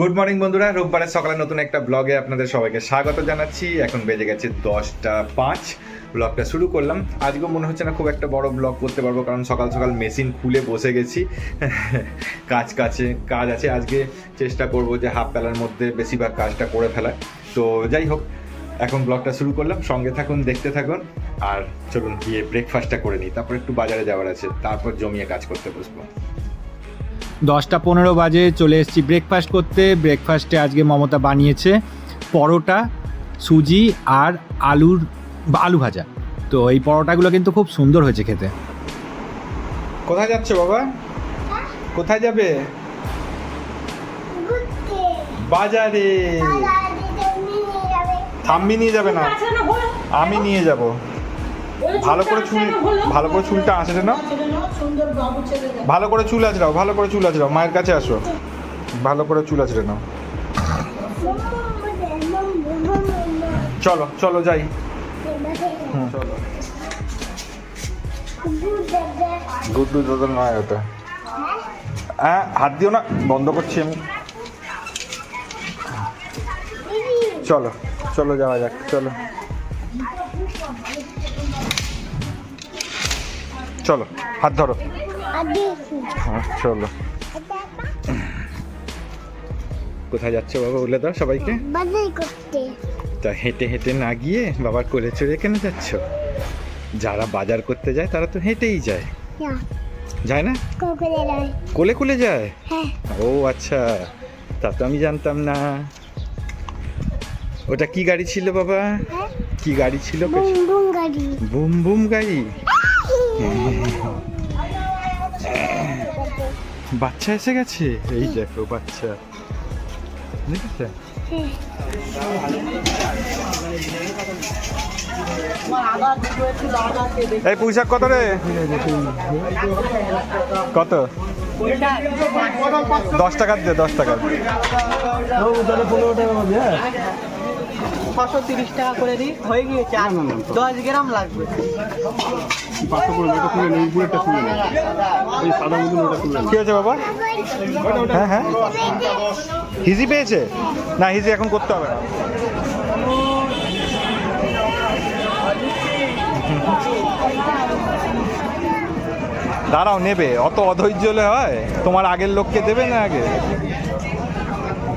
Good morning বন্ধুরা। রোববারের সকালে নতুন একটা ব্লগে আপনাদের সবাইকে স্বাগত জানাচ্ছি। এখন বেজে গেছে দশটা পাঁচ। ব্লগটা শুরু করলাম। আজকেও মনে হচ্ছে না খুব একটা বড় ব্লগ করতে পারব, কারণ সকাল সকাল মেশিন খুলে বসে গেছি। কাজ কাছে, কাজ আছে। আজকে চেষ্টা করব যে হাফ বেলার মধ্যে বেশিরভাগ কাজটা করে ফেলার। তো যাই হোক, এখন ব্লগটা শুরু করলাম। সঙ্গে থাকুন, দেখতে থাকুন। আর চলুন গিয়ে ব্রেকফাস্টটা করে নিই। তারপর একটু বাজারে যাওয়ার আছে। তারপর জমিয়ে কাজ করতে বসবো। দশটা পনেরো বাজে চলে এসেছি ব্রেকফাস্ট করতে। ব্রেকফাস্টে আজকে মমতা বানিয়েছে পরোটা সুজি আর আলুর আলু ভাজা। তো এই পরোটাগুলো কিন্তু খুব সুন্দর হয়েছে খেতে। কোথায় যাচ্ছে বাবা? কোথায় যাবে? বাজারে। থাম্মি নিয়ে যাবে না? আমি নিয়ে যাব। ভালো করে চুল ভালো করে চুলটা আঁচড়ে নাও। ভালো করে চুল আঁচড়াও ভালো করে চুল আঁচড়াও। মায়ের কাছে আসো। ভালো করে চুল আঁচড়ে নাও। চলো চলো যাই। হুম চলো। গুড্ডু দাদা নয় ওটা। হ্যাঁ হাত দিও না বন্ধ করছি আমি। চলো চলো যাওয়া যাক চলো। চলো হাত ধরো। হ্যাঁ চলো। কোথায় যাচ্ছে বাবা? বলে দাও সবাইকে। তা হেঁটে হেঁটে না গিয়ে বাবার কোলে চড়ে কেন যাচ্ছ? যারা বাজার করতে যায় তারা তো হেঁটেই যায়। যায় না? কোলে কোলে যায়? হ্যাঁ। ও আচ্ছা তা তো আমি জানতাম না। ওটা কি গাড়ি ছিল বাবা? হ্যাঁ। কি গাড়ি ছিল? বুম বুম গাড়ি। বুম বুম গাড়ি? বাচ্চা এসে গেছে? এই দেখো বাচ্চা। দেখেছে? এই পুঁইশাক কত রে? কত? দশ টাকার দে, দশ টাকার। ছশো তিরিশ টাকা করে দিই হয়ে গিয়েছে আর দশ গ্রাম লাগবে। কি হয়েছে বাবা? হ্যাঁ হ্যাঁ। হিজি পেয়েছে? না হিজি এখন করতে হবে না। দাঁড়াও নেবে। অত অধৈর্য হলে হয়? তোমার আগের লোককে দেবে না আগে?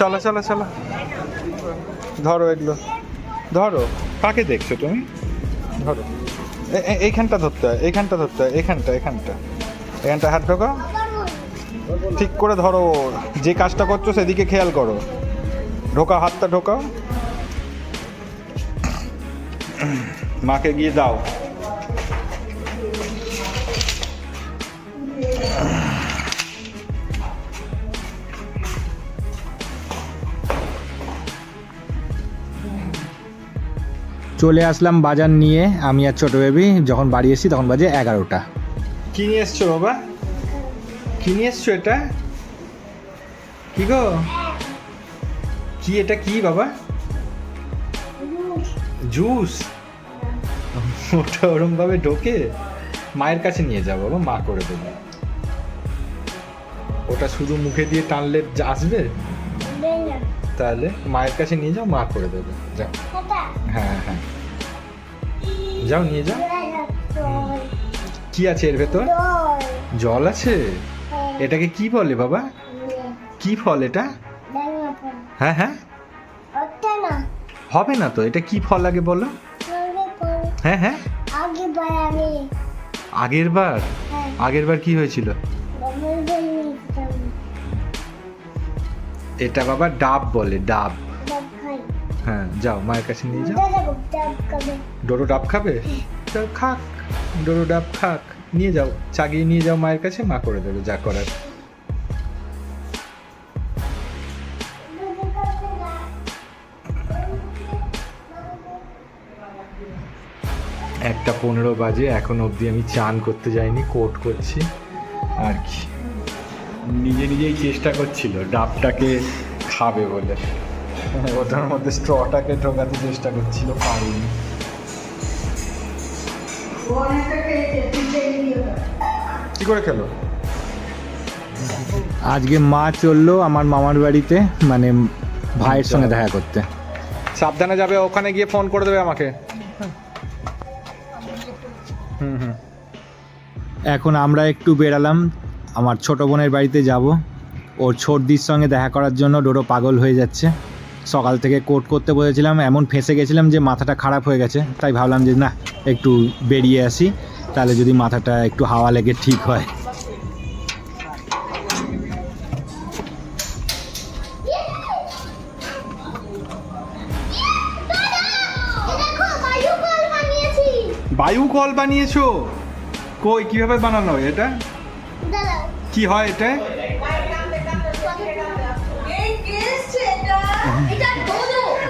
চলো চলো চলো। ধরো এগুলো। ধরো। কাকে দেখছ তুমি? ধরো। এইখানটা ধরতে হয় এইখানটা ধরতে হয় এখানটা এখানটা এখানটা হাত ঢোকাও। ঠিক করে ধরো। যে কাজটা করছ সেদিকে খেয়াল করো। ঢোকা হাতটা ঢোকাও। মাকে গিয়ে দাও। চলে আসলাম বাজার নিয়ে আমি আর ছোটো বেবি যখন বাড়ি এসেছি তখন বাজে এগারোটা। কি নিয়ে এসছো বাবা? কি নিয়ে এসছো এটা? কি গো? কি এটা কি বাবা? জুস? ওটা ওরম ভাবে ঢোকে? মায়ের কাছে নিয়ে যাও বাবা মা করে দেবে। ওটা শুধু মুখে দিয়ে টানলে আসবে? তাহলে মায়ের কাছে নিয়ে যাও মা করে দেবে। যাও। হ্যাঁ হ্যাঁ। যাও নিয়ে যাও। কি আছে এর ভেতর? জল আছে? এটাকে কি বলে বাবা? কি ফল এটা? হ্যাঁ হ্যাঁ। হবে না তো, এটা কি ফল আগে বলো? হ্যাঁ হ্যাঁ। আগের বার? আগের বার কি হয়েছিল? এটা বাবা ডাব বলে, ডাব। হ্যাঁ যাও মায়ের কাছে নিয়ে যাও। ডোরো ডাব খাবে? তো খাক ডোরো ডাব খাক নিয়ে যাও চাগিয়ে নিয়ে যাও মায়ের কাছে মা করে দেবে যা করার। একটা পনেরো বাজে এখন অবধি আমি চান করতে যাইনি কোট করছি আর কি। নিজে নিজেই চেষ্টা করছিল ডাবটাকে খাবে বলে। ওটার মধ্যে স্ট্রটাকে ঢোকাতে চেষ্টা করছিল পারিনি কি করে খেলো? আজকে মা চলল আমার মামার বাড়িতে মানে ভাইয়ের সঙ্গে দেখা করতে। সাবধানে যাবে ওখানে গিয়ে ফোন করে দেবে আমাকে। হুম হুম। এখন আমরা একটু বেরালাম আমার ছোট বোনের বাড়িতে যাব। ওর ছোটদির সঙ্গে দেখা করার জন্য ডোডো পাগল হয়ে যাচ্ছে। সকাল থেকে কোট করতে বসেছিলাম এমন ফেঁসে গেছিলাম যে মাথাটা খারাপ হয়ে গেছে। তাই ভাবলাম যে না একটু বেরিয়ে আসি তাহলে যদি মাথাটা একটু হাওয়া লেগে ঠিক হয়। বায়ু কল বানিয়েছি? বায়ু কল বানিয়েছো কই কীভাবে বানানো এটা? কি হয় এটা?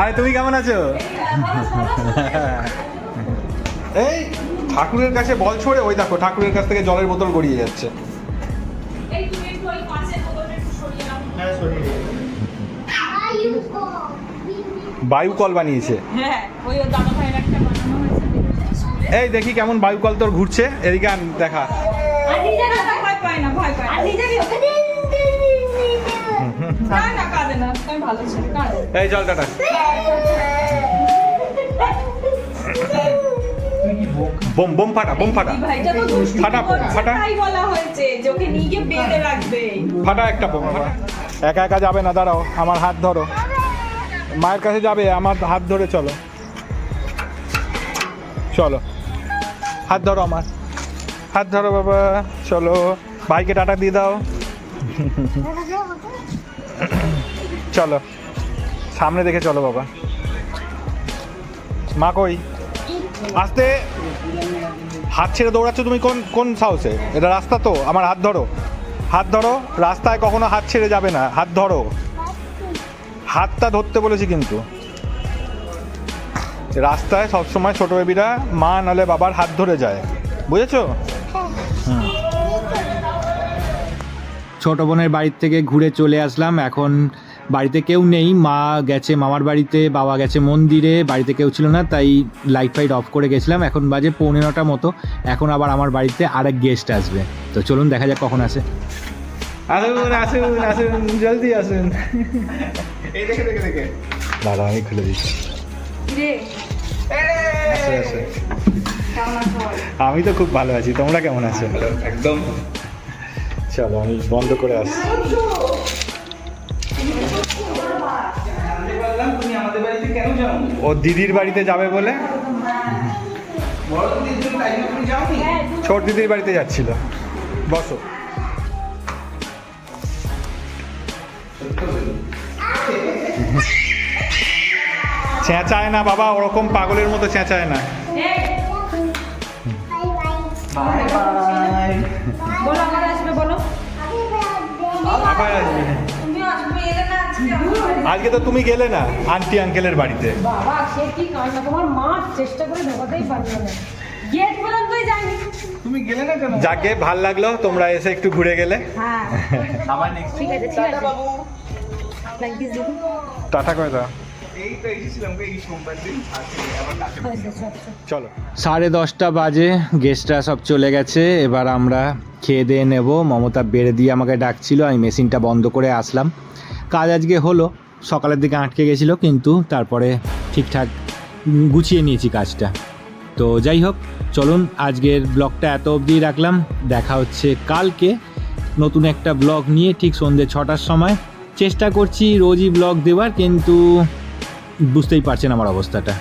আরে তুমি কেমন আছো? এই ঠাকুরের কাছে বল ছড়ে ওই দেখো ঠাকুরের কাছ থেকে জলের বোতল গড়িয়ে যাচ্ছে। বায়ু কল বানিয়েছে। হ্যাঁ ওই ওর দাদা ভাইয়ের একটা বানানো হয়েছে এই দেখি কেমন বায়ু কল তোর ঘুরছে। এদিকে আন দেখা। আর নিজে না ভয় পায় না। ভয় পায় না না কাঁদে না। তুমি ভালো ছেলে এই জল টাটা বোম বোম ফাটা বোম ফাটা। ফাটা, করছে, ফাটা। বলা হয়েছে যে নিয়ে বেঁধে রাখবে। ফাটা একটা বোম ফাটা। একা একা যাবে না দাঁড়াও আমার হাত ধরো। মায়ের কাছে যাবে আমার হাত ধরে চলো। চলো। হাত ধরো আমার। হাত ধরো বাবা চলো। ভাইকে টাটা দিয়ে দাও। চলো। সামনে দেখে চলো বাবা। মা কই? আসতে। হাত ছেড়ে দৌড়াচ্ছ তুমি কোন কোন সাহসে? এটা রাস্তা তো, আমার হাত ধরো। হাত ধরো, রাস্তায় কখনো হাত ছেড়ে যাবে না, হাত ধরো। হাতটা ধরতে বলেছি কিন্তু। রাস্তায় সবসময় ছোট বেবিরা মা নালে বাবার হাত ধরে যায়। বুঝেছ? ছোট বোনের বাড়ির থেকে ঘুরে চলে আসলাম। এখন বাড়িতে কেউ নেই মা গেছে মামার বাড়িতে বাবা গেছে মন্দিরে বাড়িতে কেউ ছিল না তাই লাইট ফাইট অফ করে গেছিলাম। এখন বাজে পৌনে নটা মতো এখন আবার আমার বাড়িতে আরেক গেস্ট আসবে। তো চলুন দেখা যাক কখন আসে। আসুন আসুন আসুন জলদি আসুন। এই দেখে দেখে দেখে। দাদা আমি খুলে দিচ্ছি। আমি তো খুব ভালো আছি তোমরা কেমন আছো? একদম। চলো আমি বন্ধ করে আসছি। ও দিদির বাড়িতে যাবে বলে? ছোট দিদির বাড়িতে যাচ্ছিল। বসো। চেঁচায় না বাবা ওরকম পাগলের মতো চেঁচায় না। Bye bye. বলো। আবার আসবে। আজকে তো তুমি গেলে না আন্টি আঙ্কেলের বাড়িতে। বাবা সে কি কান্না তোমার মা চেষ্টা করে ঢোকাতেই পারবে না। গেট পর্যন্তই যায়নি যাকে ভালো লাগল তোমরা এসে একটু ঘুরে গেলে। হ্যাঁ। ঠিক আছে ঠিক আছে। লাইক দিস দেখুন টাটা করে দাও। চলো। সাড়ে দশটা বাজে গেস্টরা সব চলে গেছে এবার আমরা খেয়ে দিয়ে নেব। মমতা বেড়ে দিয়ে আমাকে ডাকছিল আমি মেশিনটা বন্ধ করে আসলাম। কাজ আজকে হলো। সকালের দিকে আটকে গেছিল, কিন্তু তারপরে ঠিকঠাক গুছিয়ে নিয়েছি কাজটা। তো যাই হোক, চলুন আজকের ব্লগটা এত অবধি রাখলাম। দেখা হচ্ছে কালকে নতুন একটা ব্লগ নিয়ে ঠিক সন্ধ্যে ছটার সময়। চেষ্টা করছি রোজই ব্লগ দেওয়ার, কিন্তু বুঝতেই পারছেন আমার অবস্থাটা।